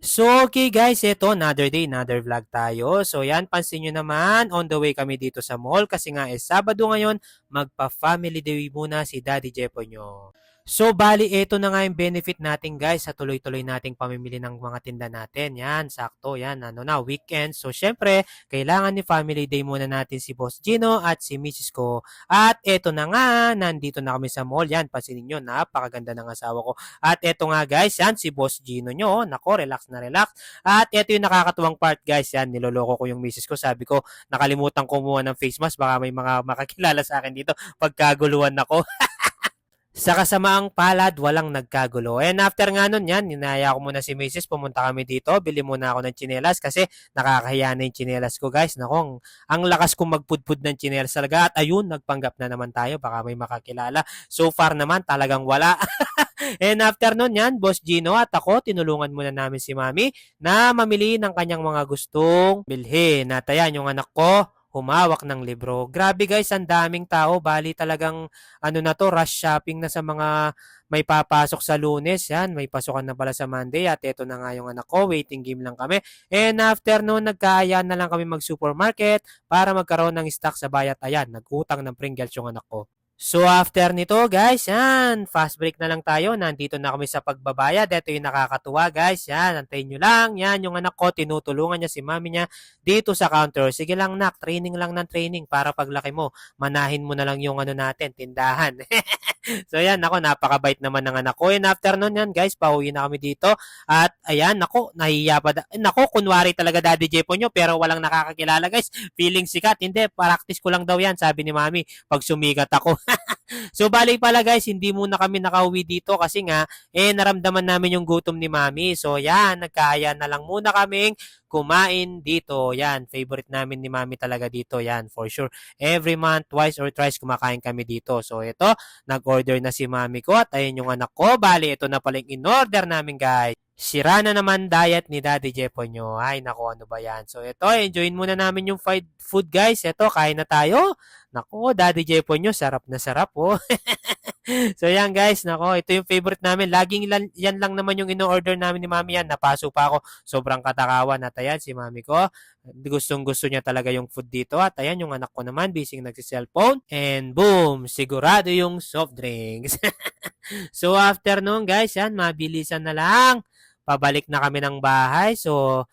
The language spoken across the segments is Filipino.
So, okay guys, ito, another day, another vlog tayo. So, yan, pansin nyo naman, on the way kami dito sa mall kasi nga eh, Sabado ngayon, magpa-family day muna si Daddy Jepo nyo. So, bali, ito na nga yung benefit natin guys sa tuloy-tuloy nating pamimili ng mga tinda natin. Yan, sakto, yan, ano na, weekend. So, syempre, kailangan ni family day muna natin si Boss Gino at si Mrs. ko. At ito na nga, nandito na kami sa mall. Yan, pansinin nyo, napakaganda ng asawa ko. At eto nga guys, yan si Boss Gino nyo. Nako, relax na relax. At eto yung nakakatuwang part guys. Yan, niloloko ko yung misis ko. Sabi ko, nakalimutan kumuha ng face mask. Baka may mga makakilala sa akin dito. Pagkaguluhan ako. Sa kasamaang palad, walang nagkagulo. And after nga nun yan, ninaya ko muna si Mrs. Pumunta kami dito. Bili muna ako ng chinelas kasi nakakahiya na yung chinelas ko guys. Nako, ang, ang lakas kong magpudpud ng chinelas talaga. At ayun, nagpanggap na naman tayo. Baka may makakilala. So far naman, talagang wala. And after nun yan, Boss Gino at ako, tinulungan muna namin si Mami na mamili ng kanyang mga gustong bilhin. At ayan, yung anak ko, humawak ng libro. Grabe guys, ang daming tao. Bali talagang ano na to, rush shopping na sa mga may papasok sa lunes. Yan, may pasukan na pala sa Monday. At ito na nga yung anak ko, waiting game lang kami. And after noon, nagkaayaan na lang kami mag-supermarket para magkaroon ng stock sa bayat. Ayan, nag-utang ng Pringles yung anak ko. So after nito guys, yan, fast break na lang tayo. Nandito na kami sa pagbabayad. Ito yung nakakatuwa guys. Yan, antayin nyo lang. Yan, yung anak ko, tinutulungan niya si mami niya dito sa counter. Sige lang nak, training lang ng training para paglaki mo, manahin mo na lang yung ano natin, tindahan. so yan, ako, napakabait naman ng anak ko. And after nun yan guys, pauwi na kami dito. At ayan, nako, nahiya pa. Da- nako, kunwari talaga daddy Jepo nyo, pero walang nakakakilala guys. Feeling sikat. Hindi, practice ko lang daw yan, sabi ni mami, pag sumigat ako. so bali pala guys, hindi muna kami nakauwi dito kasi nga, eh naramdaman namin yung gutom ni mami. So yan, nagkaya na lang muna kaming kumain dito. Yan, favorite namin ni mami talaga dito. Yan, for sure. Every month, twice or thrice kumakain kami dito. So ito, nag-order na si mami ko at ayun yung anak ko. Bali, ito na pala yung in-order namin guys. Sira na naman diet ni Daddy Jepo nyo. Ay, nako, ano ba yan? So, ito, enjoyin muna namin yung food, guys. Ito, kain na tayo. Nako, Daddy Jepo nyo, sarap na sarap, oh. so, yan, guys. Nako, ito yung favorite namin. Laging yan lang naman yung in-order namin ni Mami yan. Napaso pa ako. Sobrang katakawan. At ayan, si Mami ko, gustong gusto niya talaga yung food dito. At ayan, yung anak ko naman, busy nagsi-cellphone. And boom, sigurado yung soft drinks. so, after nun, guys, yan, mabilisan na lang pabalik na kami ng bahay. So,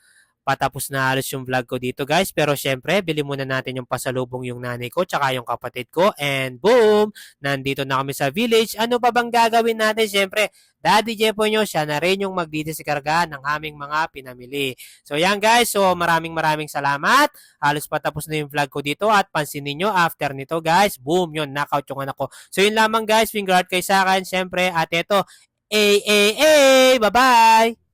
patapos na halos yung vlog ko dito guys. Pero syempre, bili muna natin yung pasalubong yung nanay ko tsaka yung kapatid ko. And boom! Nandito na kami sa village. Ano pa bang gagawin natin? Syempre, Daddy Jepo nyo, siya na rin yung magdidisikarga ng aming mga pinamili. So yan guys, so maraming maraming salamat. Halos patapos na yung vlog ko dito at pansinin nyo after nito guys, boom, yun, knockout yung anak ko. So yun lamang guys, finger out kayo sa akin, syempre, at eto, A, A, A, bye-bye!